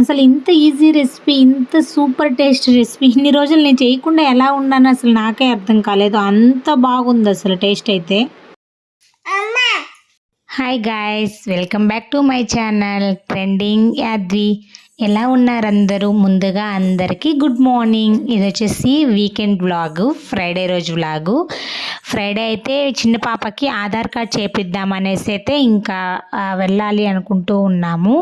అసలు ఇంత easy recipe ఇంత సూపర్ టేస్ట్ రెసిపీ ఇన్ని రోజులు నేను చేయకుండా ఎలా ఉన్నాను అసలు నాకే అర్థం కాలేదు. అంత బాగుంది అసలు టేస్ట్ అయితే. Hi guys welcome back to my channel trending Yadvi ఎలా ఉన్నారు అందరూ? ముందుగా అందరికీ గుడ్ మార్నింగ్ ఇది వచ్చేసి వీకెండ్ వ్లాగు ఫ్రైడే రోజు వ్లాగు ఫ్రైడే అయితే చిన్న పాపకి ఆధార్ కార్డ్ చేపిద్దాం అనేసి అయితే ఇంకా వెళ్ళాలి అనుకుంటూ ఉన్నాము.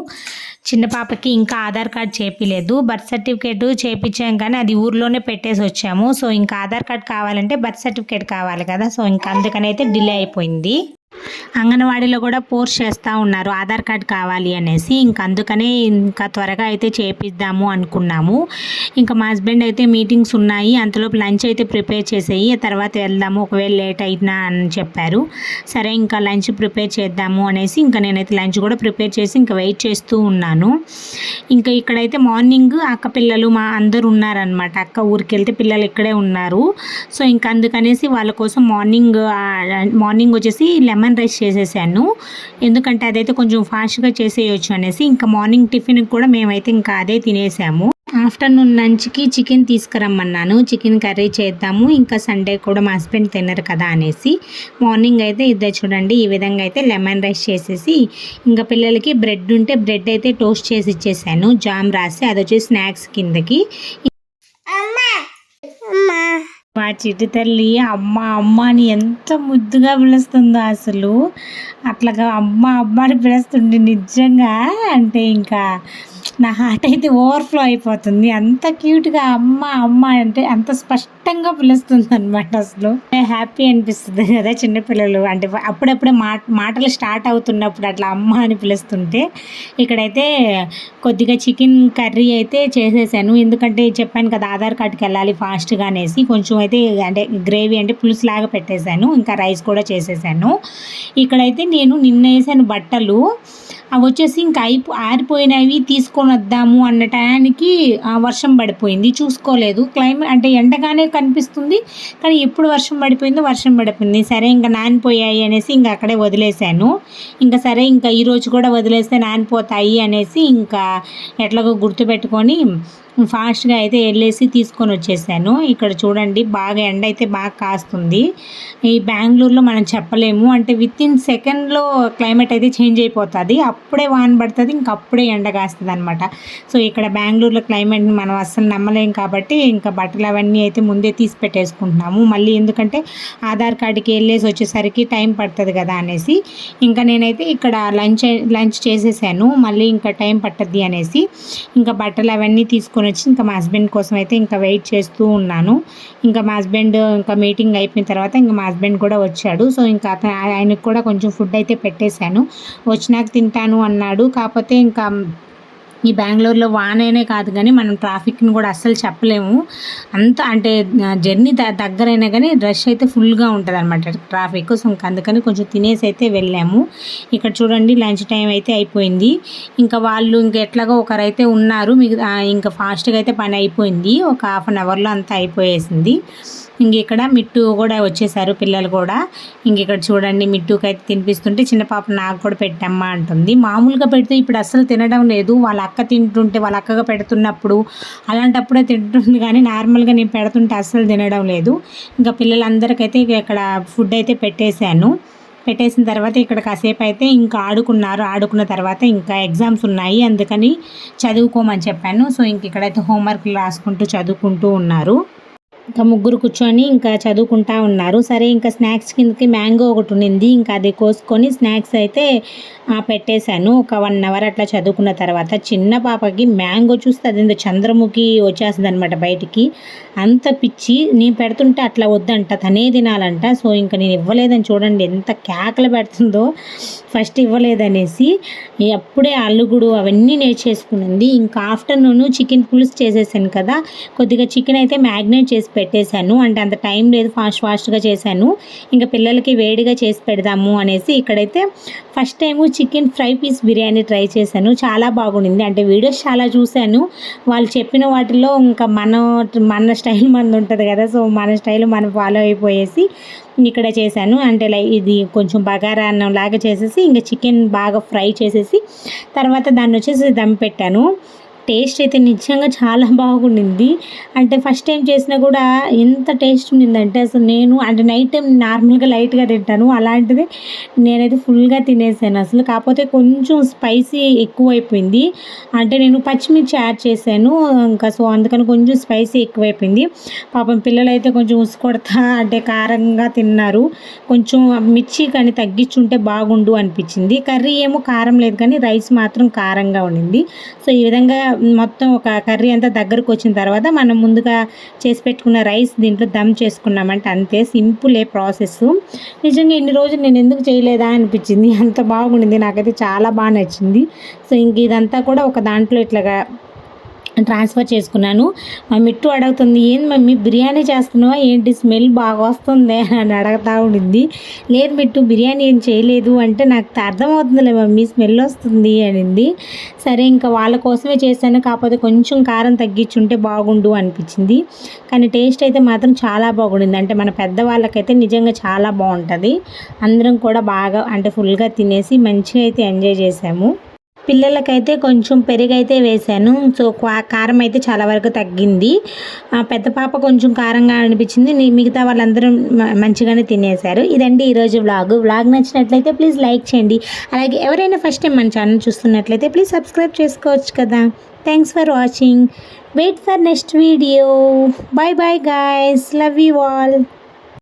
చిన్న పాపకి ఇంకా ఆధార్ కార్డ్ చేపిలేదు. బర్త్ సర్టిఫికేట్ చేపించాం కానీ అది ఊర్లోనే పెట్టేసి వచ్చాము. సో ఇంకా ఆధార్ కార్డ్ కావాలంటే బర్త్ సర్టిఫికేట్ కావాలి కదా. సో ఇంకా అందుకని అయితే డిలే అయిపోయింది. అంగన్వాడీలో కూడా పోస్ట్ చేస్తూ ఉన్నారు. ఆధార్ కార్డ్ కావాలి అనేసి. ఇంకా అందుకనే ఇంకా త్వరగా అయితే చేపిద్దాము అనుకున్నాము. ఇంకా మా హస్బెండ్ అయితే మీటింగ్స్ ఉన్నాయి. అంతలోపు లంచ్ అయితే ప్రిపేర్ చేసేయి. తర్వాత వెళ్దాము. ఒకవేళ లేట్ అయినా అని చెప్పారు. సరే ఇంకా లంచ్ ప్రిపేర్ చేద్దాము అనేసి ఇంకా నేనైతే లంచ్ కూడా ప్రిపేర్ చేసి ఇంకా వెయిట్ చేస్తూ ఉన్నాను. ఇంకా ఇక్కడైతే మార్నింగ్ అక్క పిల్లలు మా అందరు ఉన్నారనమాట అక్క ఊరికి వెళ్తే పిల్లలు ఇక్కడే ఉన్నారు. సో ఇంకా అందుకనేసి వాళ్ళ కోసం మార్నింగ్ మార్నింగ్ వచ్చేసి లెమన్ లెమన్ రైస్ చేసేసాను. ఎందుకంటే అదైతే కొంచెం ఫాస్ట్గా చేసేయచ్చు అనేసి ఇంకా మార్నింగ్ టిఫిన్ కూడా మేమైతే ఇంకా అదే తినేసాము. ఆఫ్టర్నూన్ లంచ్కి చికెన్ తీసుకురమ్మన్నాను. చికెన్ కర్రీ చేద్దాము. ఇంకా సండే కూడా మా హస్బెండ్ తినరు కదా అనేసి మార్నింగ్ అయితే ఇద్దరు చూడండి ఈ విధంగా అయితే లెమన్ రైస్ చేసేసి ఇంకా పిల్లలకి బ్రెడ్ ఉంటే బ్రెడ్ అయితే టోస్ట్ చేసి ఇచ్చేసాను. జామ్ రాసి అది వచ్చి స్నాక్స్ కిందకి. మా చిట్టి తల్లి అమ్మ అమ్మ అని ఎంత ముద్దుగా పిలుస్తుందో అసలు. అట్లాగా అమ్మ అమ్మ అని పిలుస్తుండే నిజంగా అంటే ఇంకా నా హార్ట్ అయితే ఓవర్ఫ్లో అయిపోతుంది. అంత క్యూట్గా అమ్మ అమ్మ అంటే అంత స్పష్టంగా పిలుస్తుంది అనమాట అసలు హ్యాపీ అనిపిస్తుంది కదా చిన్నపిల్లలు. అంటే అప్పుడప్పుడే మాట మాటలు స్టార్ట్ అవుతున్నప్పుడు అట్లా అమ్మ అని పిలుస్తుంటే ఇక్కడైతే కొద్దిగా చికెన్ కర్రీ అయితే చేసేసాను. ఎందుకంటే చెప్పాను కదా ఆధార్ కార్డ్కి వెళ్ళాలి ఫాస్ట్గా అనేసి. కొంచెం అయితే అంటే గ్రేవీ అంటే పులుసు లాగా పెట్టేశాను. ఇంకా రైస్ కూడా చేసేసాను. ఇక్కడైతే నేను నిన్న వేసాను బట్టలు. అవి వచ్చేసి ఇంకా అయిపో ఆరిపోయినవి తీసుకొని వద్దాము అన్న టయానికి వర్షం పడిపోయింది. చూసుకోలేదు. క్లైమేట్ అంటే ఎండగానే కనిపిస్తుంది కానీ ఎప్పుడు వర్షం పడిపోయిందో వర్షం పడిపోయింది. సరే ఇంకా నానిపోయాయి అనేసి ఇంకా అక్కడే వదిలేశాను. ఇంకా సరే ఇంకా ఈరోజు కూడా వదిలేస్తే నానిపోతాయి అనేసి ఇంకా ఎట్లాగో గుర్తుపెట్టుకొని ఫాస్ట్గా అయితే వెళ్ళేసి తీసుకొని వచ్చేసాను. ఇక్కడ చూడండి బాగా ఎండ అయితే బాగా కాస్తుంది. ఈ బెంగళూరులో మనం చెప్పలేము. అంటే విత్ ఇన్ సెకండ్లో క్లైమేట్ అయితే చేంజ్ అయిపోతుంది. అప్పుడే వాన పడుతుంది ఇంకా అప్పుడే ఎండ కాస్తుంది అనమాట సో ఇక్కడ బెంగళూరులో క్లైమేట్ని మనం అస్సలు నమ్మలేం కాబట్టి ఇంకా బట్టలు అవన్నీ అయితే ముందే తీసి పెట్టేసుకుంటున్నాము. మళ్ళీ ఎందుకంటే ఆధార్ కార్డుకి వెళ్ళేసి వచ్చేసరికి టైం పడుతుంది కదా అనేసి ఇంకా నేనైతే ఇక్కడ లంచ్ లంచ్ చేసేసాను. మళ్ళీ ఇంకా టైం పట్టద్ది అనేసి ఇంకా బట్టలు అవన్నీ తీసుకొని వచ్చి ఇంకా మా హస్బెండ్ కోసం అయితే ఇంకా వెయిట్ చేస్తూ ఉన్నాను. ఇంకా మా హస్బెండ్ ఇంకా మీటింగ్ అయిపోయిన తర్వాత ఇంకా మా హస్బెండ్ కూడా వచ్చాడు. సో ఇంకా అతను ఆయనకు కూడా కొంచెం ఫుడ్ అయితే పెట్టేశాను. వచ్చినాక తింటాను అన్నాడు. కాకపోతే ఇంకా ఈ బెంగళూరులో వాననే కాదు కానీ మనం ట్రాఫిక్ని కూడా అస్సలు చెప్పలేము. అంత అంటే జర్నీ ద దగ్గరైనా కానీ రష్ అయితే ఫుల్గా ఉంటుంది అనమాట ట్రాఫిక్ అందుకని కొంచెం తినేసి అయితే వెళ్ళాము. ఇక్కడ చూడండి లంచ్ టైం అయితే అయిపోయింది. ఇంకా వాళ్ళు ఇంకా ఎట్లాగో ఒకరైతే ఉన్నారు. మీకు ఇంకా ఫాస్ట్గా అయితే పని అయిపోయింది. ఒక హాఫ్ అన్ అవర్లో అంతా అయిపోయేసింది. ఇంక ఇక్కడ మిట్టు కూడా వచ్చేసారు పిల్లలు కూడా. ఇంక ఇక్కడ చూడండి మిట్టుకి అయితే తినిపిస్తుంటే చిన్న పాప నాకు కూడా పెట్టమ్మా అంటుంది. మామూలుగా పెడితే ఇప్పుడు అస్సలు తినడం లేదు. వాళ్ళ అక్క తింటుంటే వాళ్ళ అక్కగా పెడుతున్నప్పుడు అలాంటప్పుడే తింటుంది కానీ నార్మల్గా నేను పెడుతుంటే అస్సలు తినడం లేదు. ఇంకా పిల్లలందరికైతే ఇక్కడ ఫుడ్ అయితే పెట్టేశాను. పెట్టేసిన తర్వాత ఇక్కడ కాసేపు అయితే ఇంకా ఆడుకున్నారు. ఆడుకున్న తర్వాత ఇంకా ఎగ్జామ్స్ ఉన్నాయి. అందుకని చదువుకోమని చెప్పాను. సో ఇంక ఇక్కడైతే హోంవర్క్లు రాసుకుంటూ చదువుకుంటూ ఉన్నారు. ఇంకా ముగ్గురు కూర్చొని ఇంకా చదువుకుంటా ఉన్నారు. సరే ఇంకా స్నాక్స్ కిందకి మ్యాంగో ఒకటి ఉండింది. ఇంకా అది కోసుకొని స్నాక్స్ అయితే పెట్టేశాను. ఒక వన్ అవర్ అట్లా చదువుకున్న తర్వాత చిన్న పాపకి మ్యాంగో చూస్తే అది చంద్రముఖి వచ్చేస్తుంది అనమాట బయటికి. అంత పిచ్చి. నేను పెడుతుంటే అట్లా వద్దంట. తనే తినాలంట. సో ఇంకా నేను ఇవ్వలేదని చూడండి ఎంత కేకలు పెడుతుందో. ఫస్ట్ ఇవ్వలేదనేసి అప్పుడే అల్లుగుడు అవన్నీ నేర్చేసుకునింది. ఇంకా ఆఫ్టర్నూన్ చికెన్ పులుసు చేసేసాను కదా. కొద్దిగా చికెన్ అయితే మ్యాగ్నేట్ చేసి పెట్టేశాను. అంటే అంత టైం లేదు ఫాస్ట్ ఫాస్ట్గా చేశాను. ఇంకా పిల్లలకి వేడిగా చేసి పెడదాము అనేసి ఇక్కడైతే first time chicken fry piece biryani try చేశాను. చాలా బాగుండింది. అంటే వీడియోస్ చాలా చూశాను. వాళ్ళు చెప్పిన వాటిలో ఇంకా మన మన స్టైల్ మనది ఉంటుంది కదా సో మన స్టైల్ మనం ఫాలో అయిపోయేసి ఇక్కడ చేశాను. అంటే లైక్ ఇది కొంచెం బగారా అన్నం లాగా చేసేసి ఇంకా చికెన్ బాగా ఫ్రై చేసేసి తర్వాత దాన్ని వచ్చేసి దమ్ పెట్టాను. టేస్ట్ అయితే నిజంగా చాలా బాగుండింది. అంటే ఫస్ట్ టైం చేసినా కూడా ఎంత టేస్ట్ ఉండిందంటే అసలు నేను అంటే నైట్ టైం నార్మల్గా లైట్గా తింటాను. అలాంటిది నేనైతే ఫుల్గా తినేసాను అసలు. కాకపోతే కొంచెం స్పైసీ ఎక్కువైపోయింది. అంటే నేను పచ్చిమిర్చి యాడ్ చేశాను. ఇంకా సో అందుకని కొంచెం స్పైసీ ఎక్కువైపోయింది. పాపం పిల్లలు అయితే కొంచెం ఉసుకొడతా అంటే కారంగా తిన్నారు. కొంచెం మిర్చి కానీ తగ్గించుంటే బాగుండు అనిపించింది. కర్రీ ఏమో కారం లేదు కానీ రైస్ మాత్రం కారంగా ఉండింది. సో ఈ విధంగా మొత్తం ఒక కర్రీ అంతా దగ్గరకు వచ్చిన తర్వాత మనం ముందుగా చేసి పెట్టుకున్న రైస్ దీంట్లో దమ్ చేసుకున్నామంటే అంతే సింపులే ప్రాసెస్. నిజంగా ఇన్ని రోజులు నేను ఎందుకు చేయలేదా అనిపించింది. అంత బాగుండింది. నాకైతే చాలా బాగా నచ్చింది. సో ఇంక ఇదంతా కూడా ఒక దాంట్లో ఇట్లాగా ట్రాన్స్ఫర్ చేసుకున్నాను. మా మిట్టు అడుగుతుంది ఏంది మమ్మీ బిర్యానీ చేస్తున్నావా? ఏంటి స్మెల్ బాగా వస్తుంది? అని అడుగుతా ఉండింది లేదు మిట్టు బిర్యానీ ఏం చేయలేదు. అంటే నాకు అర్థమవుతుందిలే మమ్మీ స్మెల్ వస్తుంది అనింది. సరే ఇంకా వాళ్ళ కోసమే చేశాను. కాకపోతే కొంచెం కారం తగ్గించుంటే బాగుండు అనిపించింది. కానీ టేస్ట్ అయితే మాత్రం చాలా బాగుండింది. అంటే మన పెద్దవాళ్ళకైతే నిజంగా చాలా బాగుంటుంది. అందరం కూడా బాగా అంటే ఫుల్గా తినేసి మంచిగా అయితే ఎంజాయ్ చేసాము. పిల్లలకైతే కొంచెం పెరుగైతే వేశాను. సో క్వా- కారం అయితే చాలా వరకు తగ్గింది. ఆ పెద్ద పాప కొంచెం కారంగా అనిపించింది. మిగతా వాళ్ళందరూ మంచిగానే తినేశారు. ఇదండి ఈరోజు వ్లాగ్ వ్లాగ్ నచ్చినట్లయితే ప్లీజ్ లైక్ చేయండి. అలాగే ఎవరైనా ఫస్ట్ టైం మన ఛానల్ చూస్తున్నట్లయితే ప్లీజ్ సబ్స్క్రైబ్ చేసుకోవచ్చు కదా. Thanks for watching wait for next video bye bye guys love you all